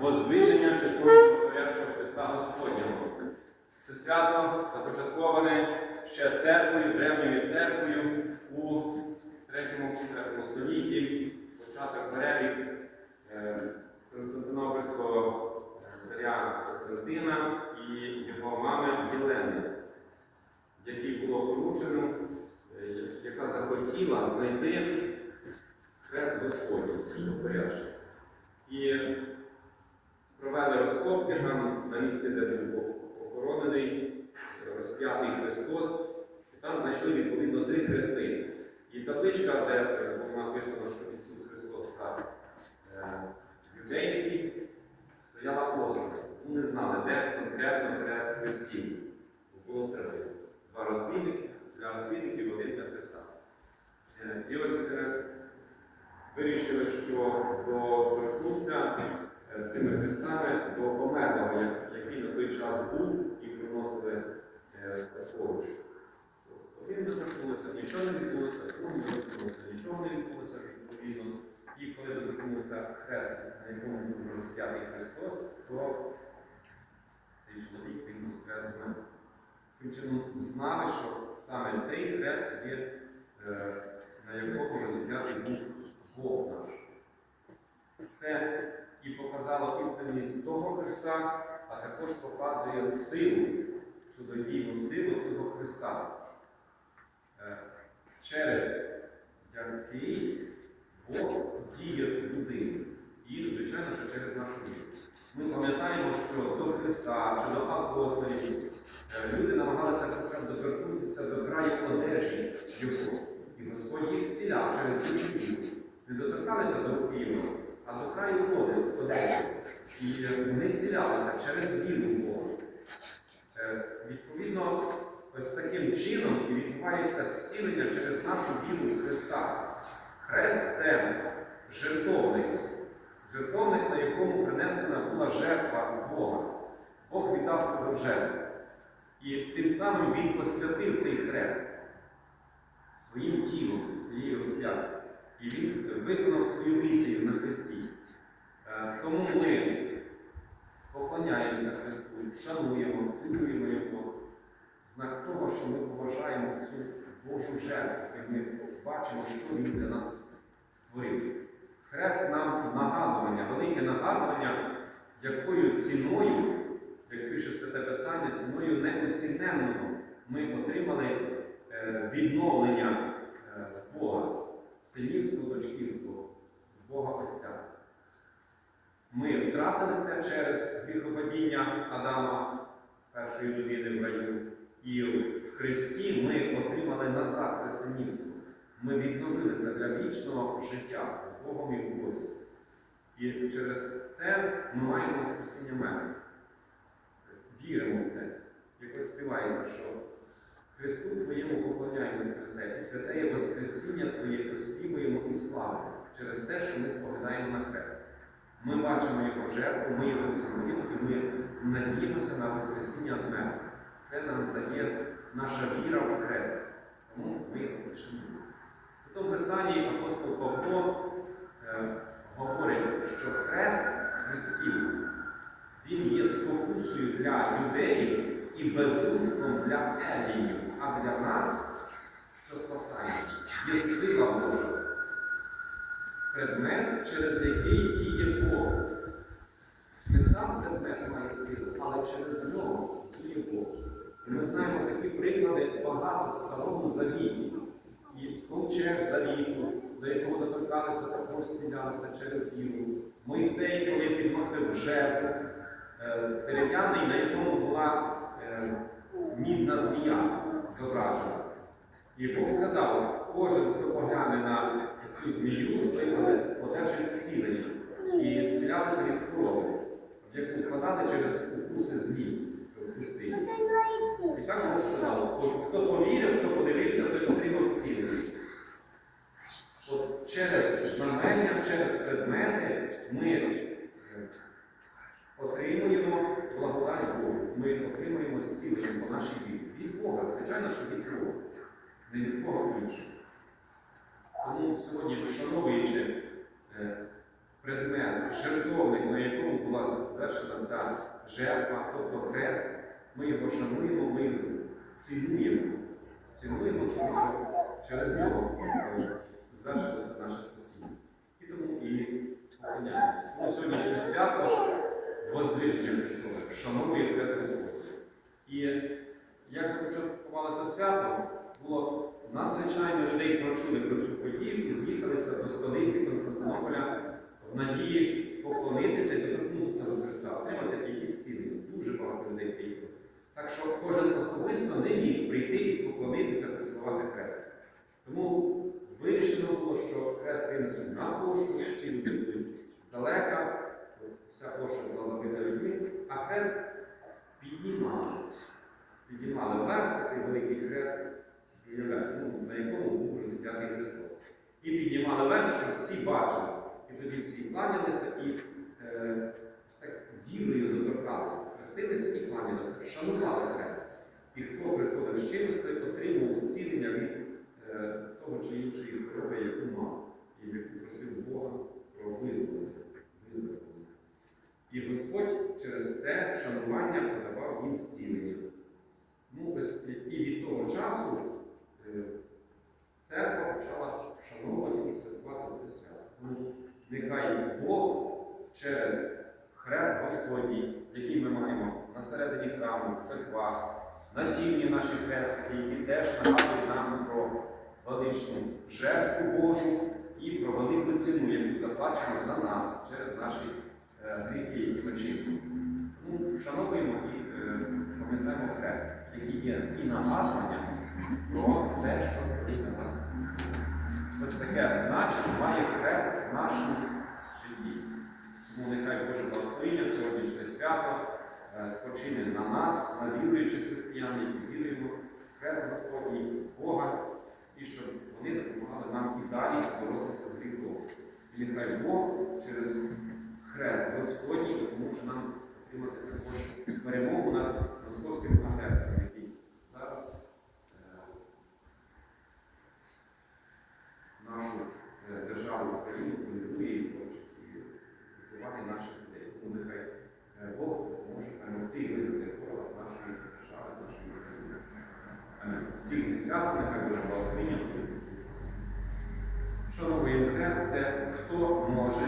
воздвиження чесного Творящого Христа Господнього. Це свято започатковане ще церквою, древньою церквою у 3-4 столітті, початок перелік е, Константинопольського царя Константина і його мами Єлени, якій було поручено, е, яка захотіла знайти хрест Господній, Святотворящий. І провели розкопки там на місці, де був охоронений розп'ятий Христос, і там знайшли відповідно три хрести. І табличка, де е, було написано, що Ісус Христос цар е, юдейський, стояла осторонь. Вони не знали, де конкретно хрест хрестів. Було три. Два розбійники для розбійників, один для Христа. Е, І ось е, вирішили, що е, цими хрестами до померлого, як- який на той час був, і приносили е, поруч. Один доторкнувся, нічого не відбулося, другий доторкнувся, нічого не відбулося відповідно. І коли доторкнувся хрест, на якому був розп'ятий Христос, то цей чоловік він воскрес з мертвих. Тим чином знали, що саме цей хрест є, е, на якому розп'ятий був. Це і показало істинність того Христа, а також показує силу, чудодійну силу цього Христа, е, через який Бог діє в людині. І, звичайно, що через нашу віру. Ми пам'ятаємо, що до Христа чи до апостолів е, люди намагалися доторкнутися до краю одежі Його. І Господь їх зціляв через їх віру. Не доторкалися до Його, а до краю ходи, одежі. І е, вони зцілялися через віру в Бога. Е, Відповідно, ось таким чином відбувається зцілення через нашу віру Христа. Хрест це жертовник, жертовник, на якому принесена була жертва Бога. Бог віддав себе в жертву. І тим самим Він посвятив цей хрест своїм тілом, своєю. І він виконав свою місію на Христі. Е, Тому ми поклоняємося Христу, шануємо, цінуємо Його, знак того, що ми поважаємо цю Божу жертву, і ми бачимо, що Він для нас створив. Хрест нам нагадування, велике нагадування, якою ціною, як пише Святе Писання, ціною неоціненного ми отримали е, відновлення Синівство, дочківство, Бога Отця. Ми втратили це через гріхопадіння Адама, першої людини в раю. І в Христі ми отримали назад це синівство. Ми відновилися для вічного життя з Богом і в Бозі. І через це ми маємо спасіння мене. Віримо в це. Якось співається, що Христу Твоєму поклоняємось Христе, і святе Воскресіння Твоє оспівуємо і славимо через те, що ми споглядаємо на хрест. Ми бачимо Його жертву, ми його цінуємо і ми надіємося на Воскресіння з мертвих. Це нам дає наша віра в хрест. Тому ми його пишемо. В Святому Писанні апостол Павло е, говорить, що хрест Христів, він є спокусою для юдеїв і безумством для еліїв, а для нас, що спасається, є сила Божа. Предмет, через який діє Бог. Не сам предмет має силу, але через нього діє Бог. І ми знаємо такі приклади багато в Завіті. І ковчег завіту, до якого доторкалися, також зцілялися через віру. Мойсей, коли підносив жезл, е, дерев'яний, на якому була е, мідна змія зображена. І Бог сказав, кожен, хто погляне на цю змію, той одержить зцілення. І зцілялися від хвороби, в яку вкладали через укуси змій в пустині. І так сказав, «От хто повірив, хто подивився, той отримав зцілення. От через знамення, через предмети ми е, отримуємо благодать Богу. Ми зцілення по нашій вірі. Від Бога, звичайно, що від Бога, не від Бога іншого. Тому сьогодні, вшановуючи е, предмет, жертовник, на якому була звершена ця жертва, тобто хрест. Ми його шануємо, ми його цінуємо. Цінуємо, тому що через нього е, звершилося наше спасіння. І тому і поклоняємося. Тому сьогоднішнє свято Воздвиження Христове вшановує Хрест Господь. І як започаткувалося свято, було надзвичайно про цю подію і з'їхалися до столиці Константинополя в надії поклонитися і доторкнутися до Христа, отримати якісь зцілення. Дуже багато людей приїхало. Так що кожен особисто не міг прийти і поклонитися, працювати хрест. Тому вирішено було, що хрест винесуть на площу, всі люди будуть здалека, вся площа була забита людьми, а хрест піднімали. Піднімали вверх цей великий хрест, ну, на якому був розіп'ятий Христос. І піднімали вверх, щоб всі бачили. І тоді всі кланялися і е, так вірою доторкалися, хрестилися і кланялися, шанували хрест. І хто приходив з чимось, той отримував зцілення від е, того чи іншої хвороби, яку мав, і яку просив Бога про визволення. І Господь через це шанування подавав їм зцілення. Ну, і від того часу церква почала вшановувати і святкувати це свято. Нехай Бог через хрест Господній, який ми маємо на середині храму, в церквах, на тімні наші хрестики, які теж нагадують нам про величну жертву Божу і про велику ціну, яку заплачено за нас через наші е, гріхи, які ми чинимо. Ну, вшановуємо і е, пам'ятаємо хрест, який є і нагадування про те, що стоїть на нас. Таке значення має хрест в нашому житті. Тому нехай Боже благословення сьогоднішнє свято е, спочине на нас, на віруючих християн, які віруємо в хрест Господній Бога, і щоб вони допомагали нам і далі боротися з гріхом. І нехай Бог через хрест Господній допоможе нам отримати також перемогу над московським агресором, який зараз е, нашу е, державу Україну полюбує і хоче і виховати наших людей. Тому нехай е, Бог може перемогти і вигнати ворога з нашої держави, з нашої України. Всіх зі святом, нехай буде благословення. Шановний хрест, це хто може